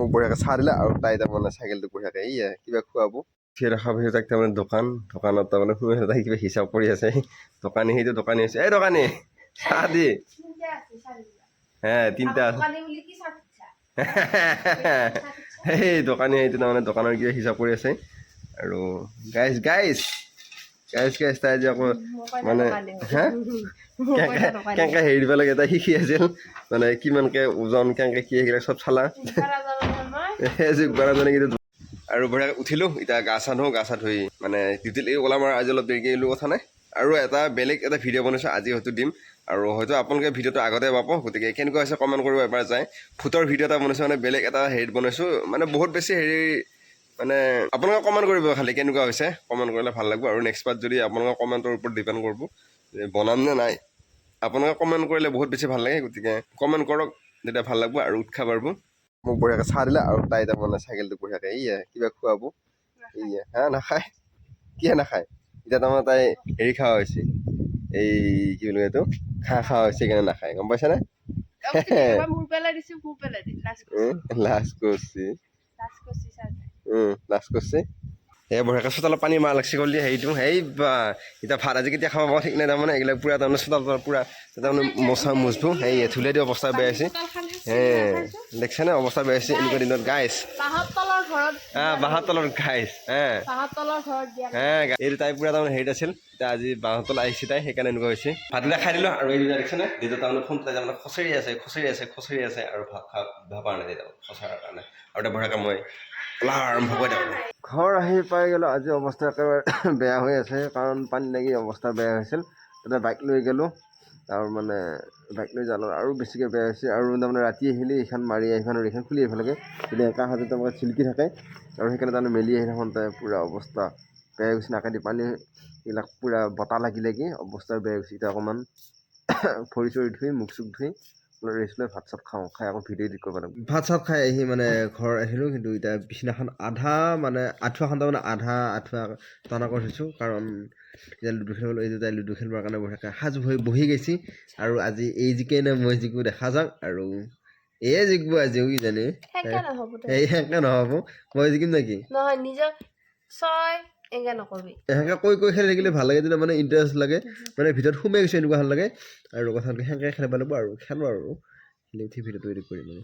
মোক বঢ়িয়াকৈ চাহ দিলে আৰু তাই তাৰমানে চাইকেলটো বঢ়িয়াকৈ এইয়া কিবা খুৱাব। উঠি ৰখাৰ পিছত তাক তাৰমানে দোকান, দোকানত তাৰমানে সোমাই তাই কিবা হিচাপ কৰি আছে। দোকানী সেইটো দোকানী হৈছে। এই দোকানী, চাহ দি। হে, তিনিটা সেই দোকানী সেইটো তাৰমানে দোকানৰ কিবা হিচাপ কৰি আছে। আৰু গাইজ গাইজ গাইজ গাইজ তাই যে আকৌ মানে হা? কেনেকৈ হেৰি দিব লাগে, তাই শিকি আছিল। মানে কিমানকৈ ওজন কেনেকৈ কি সেইবিলাক চব চালা। কিন্তু আৰু বঢ়িয়াকৈ উঠিলোঁ এতিয়া গা চা ধুওঁ গা চা ধুই মানে ডিটেইল ওলাম আৰু আজি অলপ দেৰিকৈ আহিলোঁ কথা নাই। আৰু এটা বেলেগ এটা ভিডিঅ' বনাইছোঁ আজি হয়তো দিম। আৰু হয়তো আপোনালোকে ভিডিঅ'টো আগতে পাব গতিকে কেনেকুৱা হৈছে কমেণ্ট কৰিব এবাৰ যায়। ফুটৰ ভিডিঅ' এটা বনাইছোঁ মানে বেলেগ এটা হেৰিত বনাইছোঁ মানে বহুত বেছি হেৰি মানে আপোনালোকে কমেণ্ট কৰিব খালি কেনেকুৱা হৈছে কমেণ্ট কৰিলে ভাল লাগিব। আৰু নেক্সট পাৰ্ট যদি আপোনালোকৰ কমেণ্টৰ ওপৰত ডিপেণ্ড কৰিব যে বনাম নে নাই। আপোনালোকে কমেণ্ট কৰিলে বহুত বেছি ভাল লাগে গতিকে কমেণ্ট কৰক তেতিয়া ভাল লাগিব। আৰু উৎসাহ পাব মোক বঢ়িয়াকৈ চাহ দিলে আৰু তাই তাৰমানে চাইকেলটো বঢ়িয়াকৈ এইয়া কিবা খুৱাব। এইয়া হা নাখায়? কিয় নাখায়? এতিয়া তাৰমানে তাই হেৰি খোৱা হৈছে। এই কি বুলি কয় এইটো? ঘাঁহ খোৱা হৈছে সেইকাৰণে নাখায় গম পাইছানে? লাজ কৰিছে। লাজ কৰিছি। সেই বঢ়িয়াকৈ চোতালত পানী মাৰ লাগছি গ'ল দিয়ে হেৰিটো সেই বা এতিয়া ভাত আজি কেতিয়া খাব পাওঁ ঠিক নাই তাৰমানে এইবিলাক পূৰা তাৰমানে চোতাল পূৰা তাৰমানে মচা মুচবোৰ সেই ধুলে দি অৱস্থা বেয়া হৈছে। হে দেখিছেনে? অৱস্থা বেয়া হৈছে এনেকুৱা দিনত গাইছ তলত গাইছ এইটো তাই পূৰা তাৰমানে হেৰিত আছিল এতিয়া আজি বাঁহৰ তলত আহিছে তাই সেইকাৰণে এনেকুৱা হৈছে। ভাতকেইটা খাই দিলোঁ আৰু এই দুটা দেখিছেনে? দেউতা তাৰমানে ফোন তাই তাৰমানে খচৰি আছে খচৰি আছে খচৰি আছে আৰু ভাত খা পৰা নাই দেউতা। খচৰাৰ কাৰণে। আৰু এতিয়া বঢ়িয়াকৈ মই আৰম্ভ কৰি দিওঁ ঘৰ আহি পাই গ'লোঁ আজি অৱস্থা একেবাৰে বেয়া হৈ আছে কাৰণ পানী লাগি অৱস্থা বেয়া হৈছিল। তাতে বাইক লৈ গ'লোঁ। আৰু মানে বাইক লৈ যালোঁ আৰু বেছিকৈ বেয়া হৈছে। আৰু তাৰমানে ৰাতি আহিলে এইখন মাৰি এইখন আৰু এইখন খুলি আহিব লাগে। কিন্তু একা হাতে তাৰমানে চিল্কি থাকে আৰু সেইকাৰণে তাৰমানে মেলি আহি থাকোঁতে পূৰা অৱস্থা বেয়া গৈছে নাকেদি পানী এইবিলাক পূৰা বতাহ লাগি লাগি অৱস্থা বেয়া গৈছে এতিয়া অকণমান ভৰি চৰি ধুই মুখ চুখ ধুই ৰেষ্ট লৈ ভাত চাত খাওঁ খাই আকৌ ভিডিঅ' এডিট কৰিব লাগিব ভাত চাত খাই আহি মানে ঘৰ আহিলোঁ কিন্তু এতিয়া বিছনাখন আধা মানে আঁঠুৱাখন তাৰমানে আধা আঁঠুৱা টানা কৰি থৈছোঁ কাৰণ এতিয়া লুডু খেলিবলৈ এই দুটাই লুডু খেলিবৰ কাৰণে বঢ়িয়াকৈ সাজু হৈ বহি গৈছে আৰু আজি এই জিকে নে মই জিকো দেখা যাওক আৰু এয়ে জিকিব আজিও কিজানি। সেনেকে নহ'ব। মই জিকিম নেকি? নহয় নিজৰ ছয় সেনেকৈ কৈ কৈ খেলি থাকিলে ভাল লাগে তেতিয়া মানে ইণ্টাৰেষ্ট লাগে। মানে ভিতৰত সোমাই গৈছে এনেকুৱা ভাল লাগে আৰু কথা সেনেকৈ খেলিব লাগিব আৰু খেলোঁ আৰু। খেলি উঠি ভিডিঅ'টো এডিট কৰিম আৰু।